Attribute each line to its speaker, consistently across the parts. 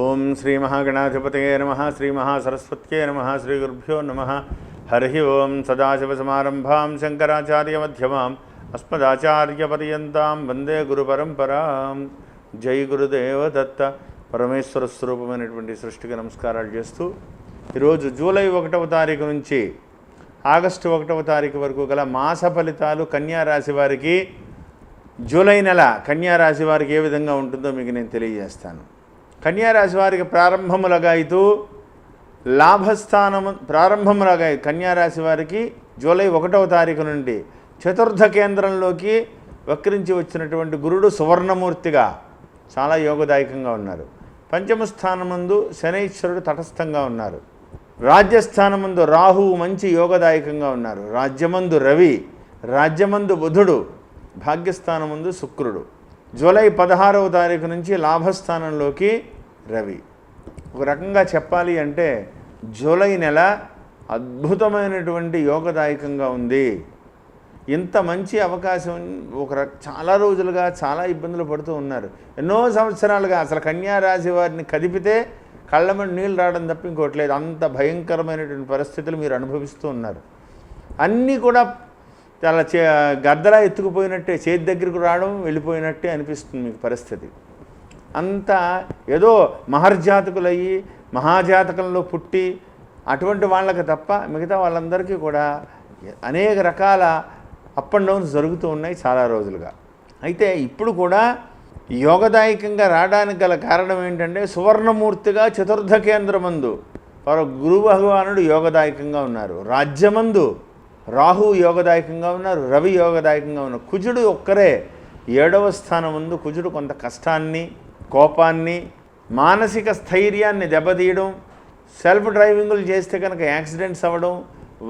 Speaker 1: ఓం శ్రీ మహాగణాధిపతయే నమ శ్రీ మహాసరస్వత్యే నమ శ్రీ గురుభ్యో నమ. హరి ఓం సదాశివసమారంభాం శంకరాచార్యమధ్యమాం అస్మదాచార్యపర్యంతం వందే గురుపరంపరాం జై గురుదేవ దత్త. పరమేశ్వర స్వరూపమైనటువంటి సృష్టికి నమస్కారాలు చేస్తూ ఈరోజు జూలై ఒకటవ తారీఖు నుంచి ఆగస్టు ఒకటవ తారీఖు వరకు గల మాస ఫలితాలు కన్యారాశి వారికి జూలై నెల కన్యారాశి వారికి ఏ విధంగా ఉంటుందో మీకు నేను తెలియజేస్తాను. కన్యారాశి వారికి ప్రారంభములగాయితూ లాభస్థానము ప్రారంభములగా కన్యారాశి వారికి జూలై ఒకటవ తారీఖు నుండి చతుర్థ కేంద్రంలోకి వక్రించి వచ్చినటువంటి గురుడు సువర్ణమూర్తిగా చాలా యోగదాయకంగా ఉన్నారు. పంచమ స్థానమందు శనైశ్వరుడు తటస్థంగా ఉన్నారు. రాజ్యస్థానమందు రాహువు మంచి యోగదాయకంగా ఉన్నారు. రాజ్యమందు రవి రాజ్యమందు బుధుడు భాగ్యస్థానమందు శుక్రుడు. జూలై పదహారవ తారీఖు నుంచి లాభస్థానంలోకి రవి. ఒక రకంగా చెప్పాలి అంటే జూలై నెల అద్భుతమైనటువంటి యోగదాయకంగా ఉంది. ఇంత మంచి అవకాశం ఒక చాలా రోజులుగా చాలా ఇబ్బందులు పడుతూ ఉన్నారు. ఎన్నో సంవత్సరాలుగా అసలు కన్యారాశి వారిని కదిపితే కళ్ళమని నీళ్ళు రావడం తప్ప ఇంకోటి లేదు. అంత భయంకరమైనటువంటి పరిస్థితులు మీరు అనుభవిస్తూ ఉన్నారు. అన్నీ కూడా చాలా చే గద్దలా ఎత్తుకుపోయినట్టే చేతి దగ్గరకు రావడం వెళ్ళిపోయినట్టే అనిపిస్తుంది మీకు పరిస్థితి. అంతా ఏదో మహర్జాతకులయ్యి మహాజాతకంలో పుట్టి అటువంటి వాళ్ళకి తప్ప మిగతా వాళ్ళందరికీ కూడా అనేక రకాల అప్ అండ్ డౌన్స్ జరుగుతూ ఉన్నాయి చాలా రోజులుగా. అయితే ఇప్పుడు కూడా యోగదాయకంగా రావడానికి గల కారణం ఏంటంటే సువర్ణమూర్తిగా చతుర్థ కేంద్రమందు వారు గురు భగవానుడు యోగదాయకంగా ఉన్నారు. రాజ్యమందు రాహు యోగదాయకంగా ఉన్నారు రవి యోగదాయకంగా ఉన్నారు. కుజుడు ఒక్కరే ఏడవ స్థానం ముందు కుజుడు కొంత కష్టాన్ని కోపాన్ని మానసిక స్థైర్యాన్ని దెబ్బతీయడం సెల్ఫ్ డ్రైవింగులు చేస్తే కనుక యాక్సిడెంట్స్ అవ్వడం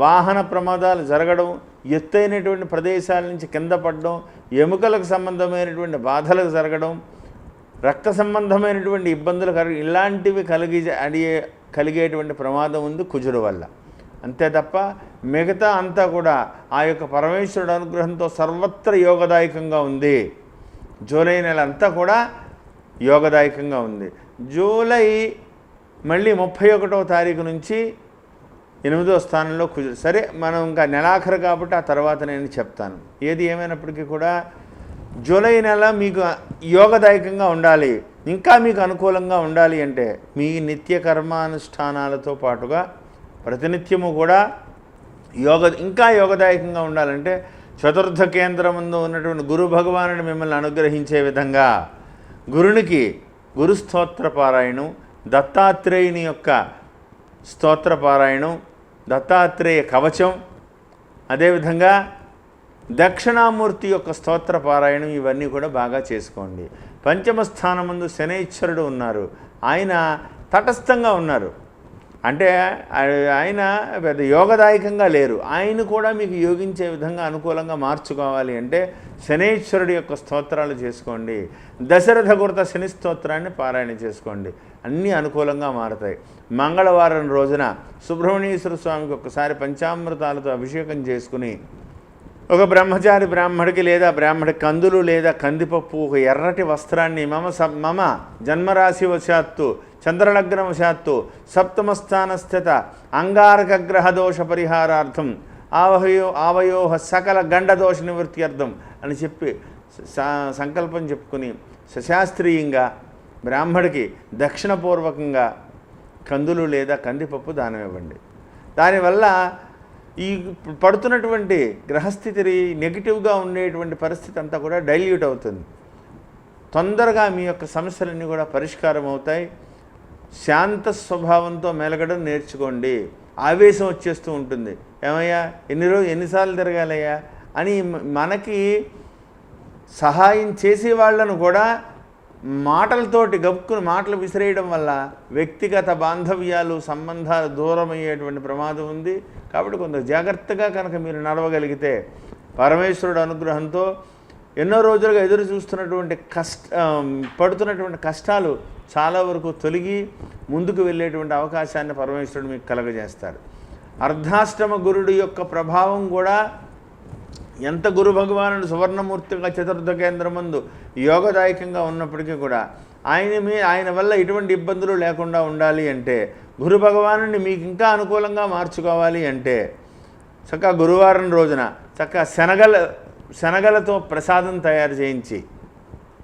Speaker 1: వాహన ప్రమాదాలు జరగడం ఎత్తైనటువంటి ప్రదేశాల నుంచి కింద పడడం ఎముకలకు సంబంధమైనటువంటి బాధలకు జరగడం రక్త సంబంధమైనటువంటి ఇబ్బందులు కలిగి ఇలాంటివి కలిగి అడిగే కలిగేటువంటి ప్రమాదం ఉంది కుజుడు వల్ల. అంతే తప్ప మిగతా అంతా కూడా ఆ యొక్క పరమేశ్వరుడు అనుగ్రహంతో సర్వత్ర యోగదాయకంగా ఉంది. జూలై నెల అంతా కూడా యోగదాయకంగా ఉంది. జూలై మళ్ళీ ముప్పై ఒకటవ తారీఖు నుంచి ఎనిమిదో స్థానంలో కుజుడు సరే మనం ఇంకా నెలాఖరు కాబట్టి ఆ తర్వాత నేను చెప్తాను. ఏది ఏమైనప్పటికీ కూడా జూలై నెల మీకు యోగదాయకంగా ఉండాలి. ఇంకా మీకు అనుకూలంగా ఉండాలి అంటే మీ నిత్య కర్మానుష్ఠానాలతో పాటుగా ప్రతినిత్యము కూడా యోగ ఇంకా యోగదాయకంగా ఉండాలంటే చతుర్థ కేంద్రముందు ఉన్నటువంటి గురు భగవానుడు మిమ్మల్ని అనుగ్రహించే విధంగా గురునికి గురు స్తోత్ర పారాయణం దత్తాత్రేయుని యొక్క స్తోత్ర పారాయణం దత్తాత్రేయ కవచం అదేవిధంగా దక్షిణామూర్తి యొక్క స్తోత్ర పారాయణం ఇవన్నీ కూడా బాగా చేసుకోండి. పంచమ స్థానం ముందు శనైశ్వరుడు ఉన్నారు. ఆయన తటస్థంగా ఉన్నారు. అంటే ఆయన పెద్ద యోగదాయకంగా లేరు. ఆయన కూడా మీకు యోగించే విధంగా అనుకూలంగా మార్చుకోవాలి అంటే శనేశ్వరుడి యొక్క స్తోత్రాలు చేసుకోండి. దశరథ గుర్త శని స్తోత్రాన్ని పారాయణ చేసుకోండి. అన్నీ అనుకూలంగా మారతాయి. మంగళవారం రోజున సుబ్రహ్మణ్యేశ్వర స్వామికి ఒకసారి పంచామృతాలతో అభిషేకం చేసుకుని ఒక బ్రహ్మచారి బ్రాహ్మడికి లేదా బ్రాహ్మడి కందులు లేదా కందిపప్పు ఒక ఎర్రటి వస్త్రాన్ని మమ మమ జన్మరాశి వశాత్తు చంద్రలగ్నవశాత్తు సప్తమస్థానస్థిత అంగారక గ్రహ దోష పరిహారార్థం ఆవయో ఆవయోహ సకల గండదోష నివృత్తి అర్థం అని చెప్పి సంకల్పం చెప్పుకుని సశాస్త్రీయంగా బ్రాహ్మడికి దక్షిణపూర్వకంగా కందులు లేదా కందిపప్పు దానం ఇవ్వండి. దానివల్ల ఈ పడుతున్నటువంటి గ్రహస్థితి నెగిటివ్గా ఉండేటువంటి పరిస్థితి అంతా కూడా డైల్యూట్ అవుతుంది. తొందరగా మీ యొక్క సమస్యలన్నీ కూడా పరిష్కారం అవుతాయి. శాంత స్వభావంతో మెలగడం నేర్చుకోండి. ఆవేశం వచ్చేస్తూ ఉంటుంది. ఏమయ్యా? ఎన్ని రోజు ఎన్నిసార్లు తిరగాలయ్యా? అని మనకి సహాయం చేసే వాళ్ళను కూడా మాటలతోటి గబుక్కుని మాటలు విసిరేయడం వల్ల వ్యక్తిగత బాంధవ్యాలు సంబంధాలు దూరమయ్యేటువంటి ప్రమాదం ఉంది. కాబట్టి కొంత జాగ్రత్తగా కనుక మీరు నడవగలిగితే పరమేశ్వరుడు అనుగ్రహంతో ఎన్నో రోజులుగా ఎదురు చూస్తున్నటువంటి కష్ట పడుతున్నటువంటి కష్టాలు చాలా వరకు తొలగి ముందుకు వెళ్ళేటువంటి అవకాశాన్ని పరమేశ్వరుడు మీకు కలగజేస్తాడు అర్ధాష్టమ గురుడు యొక్క ప్రభావం కూడా ఎంత గురు భగవానుడు సువర్ణమూర్తిగా చతుర్థ కేంద్రం ముందు యోగదాయకంగా ఉన్నప్పటికీ కూడా ఆయన మీ ఆయన వల్ల ఎటువంటి ఇబ్బందులు లేకుండా ఉండాలి అంటే గురు భగవాను మీకు ఇంకా అనుకూలంగా మార్చుకోవాలి అంటే చక్క గురువారం రోజున చక్క శనగల శనగలతో ప్రసాదం తయారు చేయించి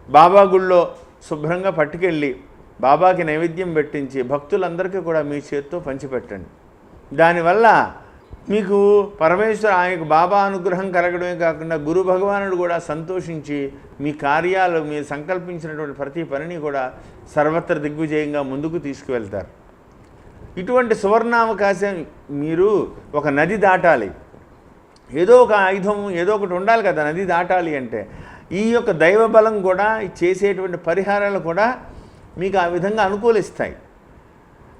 Speaker 1: బాబా గుళ్ళో శుభ్రంగా పట్టుకెళ్ళి బాబాకి నైవేద్యం పెట్టించి భక్తులందరికీ కూడా మీ చేత్తో పంచిపెట్టండి. దానివల్ల మీకు పరమేశ్వర ఆయనకు బాబా అనుగ్రహం కలగడమే కాకుండా గురు భగవానుడు కూడా సంతోషించి మీ కార్యాలు మీరు సంకల్పించినటువంటి ప్రతి పనిని కూడా సర్వత్ర దిగ్విజయంగా ముందుకు తీసుకువెళ్తారు. ఇటువంటి సువర్ణావకాశం మీరు ఒక నది దాటాలి. ఏదో ఒక ఆయుధం ఏదో ఒకటి ఉండాలి కదా నది దాటాలి అంటే. ఈ యొక్క దైవ బలం కూడా చేసేటువంటి పరిహారాలు కూడా మీకు ఆ విధంగా అనుకూలిస్తాయి.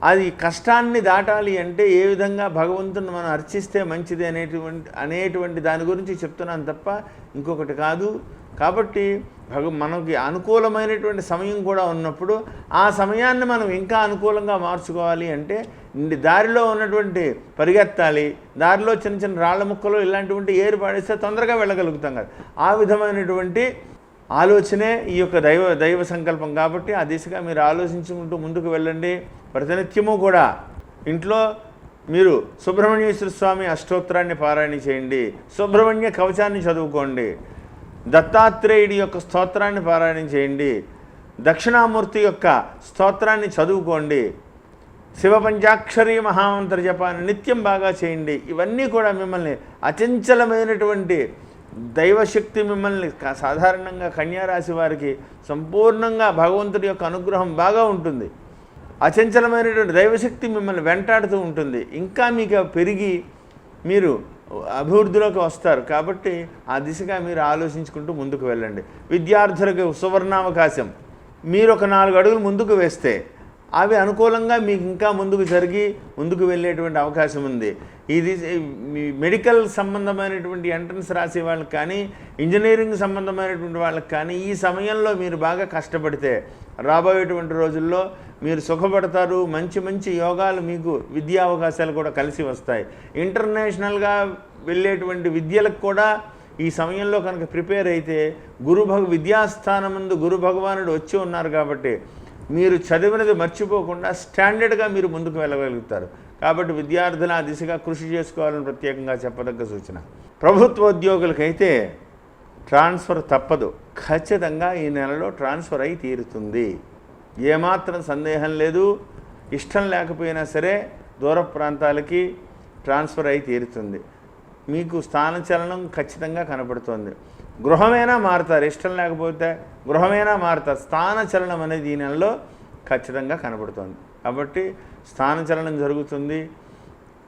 Speaker 1: అది కష్టాన్ని దాటాలి అంటే ఏ విధంగా భగవంతుని మనం అర్చిస్తే మంచిది అనేటువంటి అనేటువంటి దాని గురించి చెప్తున్నాను తప్ప ఇంకొకటి కాదు. కాబట్టి భగ మనకి అనుకూలమైనటువంటి సమయం కూడా ఉన్నప్పుడు ఆ సమయాన్ని మనం ఇంకా అనుకూలంగా మార్చుకోవాలి అంటే దారిలో ఉన్నటువంటి పరిగెత్తాలి దారిలో చిన్న చిన్న రాళ్ళ ముక్కలు ఇలాంటివంటి ఏరు పాడేస్తే తొందరగా వెళ్ళగలుగుతాం కదా. ఆ విధమైనటువంటి ఆలోచనే ఈ యొక్క దైవ దైవ సంకల్పం కాబట్టి ఆ దిశగా మీరు ఆలోచించుకుంటూ ముందుకు వెళ్ళండి. ప్రతినిత్యము కూడా ఇంట్లో మీరు సుబ్రహ్మణ్యేశ్వర స్వామి అష్టోత్తరాన్ని పారాయణ చేయండి. సుబ్రహ్మణ్య కవచాన్ని చదువుకోండి. దత్తాత్రేయుడి యొక్క స్తోత్రాన్ని పారాయణం చేయండి. దక్షిణామూర్తి యొక్క స్తోత్రాన్ని చదువుకోండి. శివ పంచాక్షరి మహామంత్ర జపాన్ని నిత్యం బాగా చేయండి. ఇవన్నీ కూడా మిమ్మల్ని అచంచలమైనటువంటి దైవశక్తి మిమ్మల్ని సాధారణంగా కన్యారాశి వారికి సంపూర్ణంగా భగవంతుడి యొక్క అనుగ్రహం బాగా ఉంటుంది. అచంచలమైనటువంటి దైవశక్తి మిమ్మల్ని వెంటాడుతూ ఉంటుంది. ఇంకా మీకు పెరిగి మీరు అభివృద్ధిలోకి వస్తారు. కాబట్టి ఆ దిశగా మీరు ఆలోచించుకుంటూ ముందుకు వెళ్ళండి. విద్యార్థులకు సువర్ణావకాశం. మీరు ఒక నాలుగు అడుగులు ముందుకు వేస్తే అవి అనుకూలంగా మీకు ఇంకా ముందుకు జరిగి ముందుకు వెళ్ళేటువంటి అవకాశం ఉంది. ఇది మెడికల్ సంబంధమైనటువంటి ఎంట్రన్స్ రాసే వాళ్ళకి కానీ ఇంజనీరింగ్ సంబంధమైనటువంటి వాళ్ళకి కానీ ఈ సమయంలో మీరు బాగా కష్టపడితే రాబోయేటువంటి రోజుల్లో మీరు సుఖపడతారు మంచి మంచి యోగాలు మీకు విద్యా అవకాశాలు కూడా కలిసి వస్తాయి. ఇంటర్నేషనల్గా వెళ్ళేటువంటి విద్యలకు కూడా ఈ సమయంలో కనుక ప్రిపేర్ అయితే గురు భగ విద్యాస్థానం ముందు గురు భగవానుడు వచ్చి ఉన్నారు కాబట్టి మీరు చదివినది మర్చిపోకుండా స్టాండర్డ్గా మీరు ముందుకు వెళ్ళగలుగుతారు. కాబట్టి విద్యార్థులు ఆ దిశగా కృషి చేసుకోవాలని ప్రత్యేకంగా చెప్పదగ్గ సూచన. ప్రభుత్వ ఉద్యోగులకైతే ట్రాన్స్ఫర్ తప్పదు. ఖచ్చితంగా ఈ నెలలో ట్రాన్స్ఫర్ అయి తీరుతుంది. ఏమాత్రం సందేహం లేదు. ఇష్టం లేకపోయినా సరే దూర ప్రాంతాలకి ట్రాన్స్ఫర్ అయి తీరుతుంది. మీకు స్థానచలనం ఖచ్చితంగా కనపడుతుంది. గృహమైనా మారుతారు ఇష్టం లేకపోతే గృహమైనా మారుతారు స్థానచలనం అనేది ఈ నెలలో ఖచ్చితంగా కనబడుతుంది. కాబట్టి స్థానచలనం జరుగుతుంది.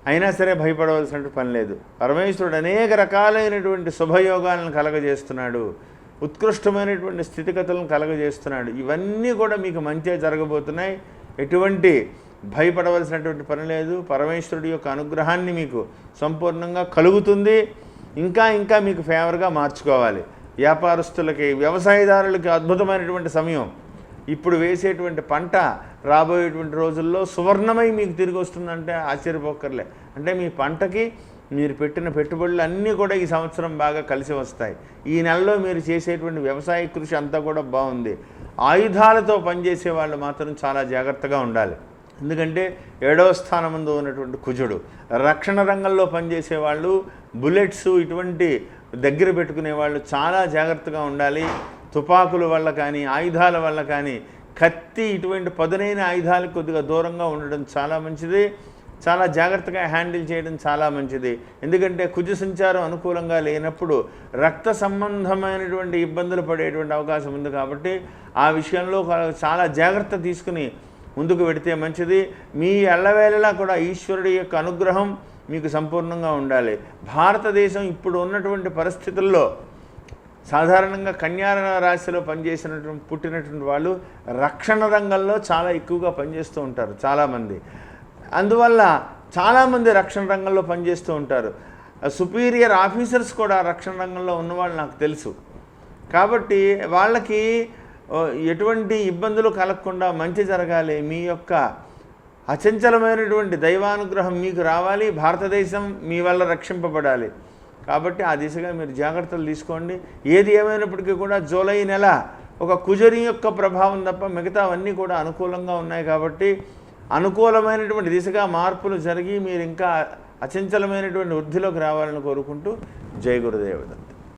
Speaker 1: అయినా సరే భయపడవలసినటువంటి పని లేదు. పరమేశ్వరుడు అనేక రకాలైనటువంటి శుభయోగాలను కలగజేస్తున్నాడు. ఉత్కృష్టమైనటువంటి స్థితిగతులను కలగజేస్తున్నాడు. ఇవన్నీ కూడా మీకు మంచిగా జరగబోతున్నాయి. ఎటువంటి భయపడవలసినటువంటి పని లేదు. పరమేశ్వరుడి యొక్క అనుగ్రహాన్ని మీకు సంపూర్ణంగా కలుగుతుంది. ఇంకా ఇంకా మీకు ఫేవర్గా మార్చుకోవాలి. వ్యాపారస్తులకి వ్యవసాయదారులకి అద్భుతమైనటువంటి సమయం. ఇప్పుడు వేసేటువంటి పంట రాబోయేటువంటి రోజుల్లో సువర్ణమై మీకు తిరిగి వస్తుందంటే ఆశ్చర్యపోకర్లే అంటే మీ పంటకి మీరు పెట్టిన పెట్టుబడులు అన్నీ కూడా ఈ సంవత్సరం బాగా కలిసి వస్తాయి. ఈ నెలలో మీరు చేసేటువంటి వ్యవసాయ కృషి అంతా కూడా బాగుంది. ఆయుధాలతో పనిచేసే వాళ్ళు మాత్రం చాలా జాగ్రత్తగా ఉండాలి. ఎందుకంటే ఏడవ స్థానముందు ఉన్నటువంటి కుజుడు. రక్షణ రంగంలో పనిచేసే వాళ్ళు బుల్లెట్స్ ఇటువంటి దగ్గర పెట్టుకునే వాళ్ళు చాలా జాగ్రత్తగా ఉండాలి. తుపాకుల వల్ల కానీ ఆయుధాల వల్ల కానీ కత్తి ఇటువంటి పదునైన ఆయుధాలకు కొద్దిగా దూరంగా ఉండడం చాలా మంచిది. చాలా జాగ్రత్తగా హ్యాండిల్ చేయడం చాలా మంచిది. ఎందుకంటే కుజు సంచారం అనుకూలంగా లేనప్పుడు రక్త సంబంధమైనటువంటి ఇబ్బందులు పడేటువంటి అవకాశం ఉంది కాబట్టి ఆ విషయంలో చాలా జాగ్రత్త తీసుకుని ముందుకు పెడితే మంచిది. మీ ఎల్లవేళలా కూడా ఈశ్వరుడి యొక్క అనుగ్రహం మీకు సంపూర్ణంగా ఉండాలి. భారతదేశం ఇప్పుడు ఉన్నటువంటి పరిస్థితుల్లో సాధారణంగా కన్యా రాశిలో పనిచేసినటువంటి పుట్టినటువంటి వాళ్ళు రక్షణ రంగంలో చాలా ఎక్కువగా పనిచేస్తూ ఉంటారు చాలామంది. అందువల్ల చాలామంది రక్షణ రంగంలో పనిచేస్తూ ఉంటారు. సుపీరియర్ ఆఫీసర్స్ కూడా రక్షణ రంగంలో ఉన్నవాళ్ళు నాకు తెలుసు. కాబట్టి వాళ్ళకి ఎటువంటి ఇబ్బందులు కలగకుండా మంచి జరగాలి. మీ యొక్క అచంచలమైనటువంటి దైవానుగ్రహం మీకు రావాలి. భారతదేశం మీ వల్ల రక్షింపబడాలి. కాబట్టి ఆ దిశగా మీరు జాగ్రత్తలు తీసుకోండి. ఏది ఏమైనప్పటికీ కూడా జూలై నెల ఒక కుజరి యొక్క ప్రభావం తప్ప మిగతావన్నీ కూడా అనుకూలంగా ఉన్నాయి కాబట్టి అనుకూలమైనటువంటి దిశగా మార్పులు జరిగి మీరు ఇంకా అచంచలమైనటువంటి వృద్ధిలోకి రావాలని కోరుకుంటూ జయ గురుదేవత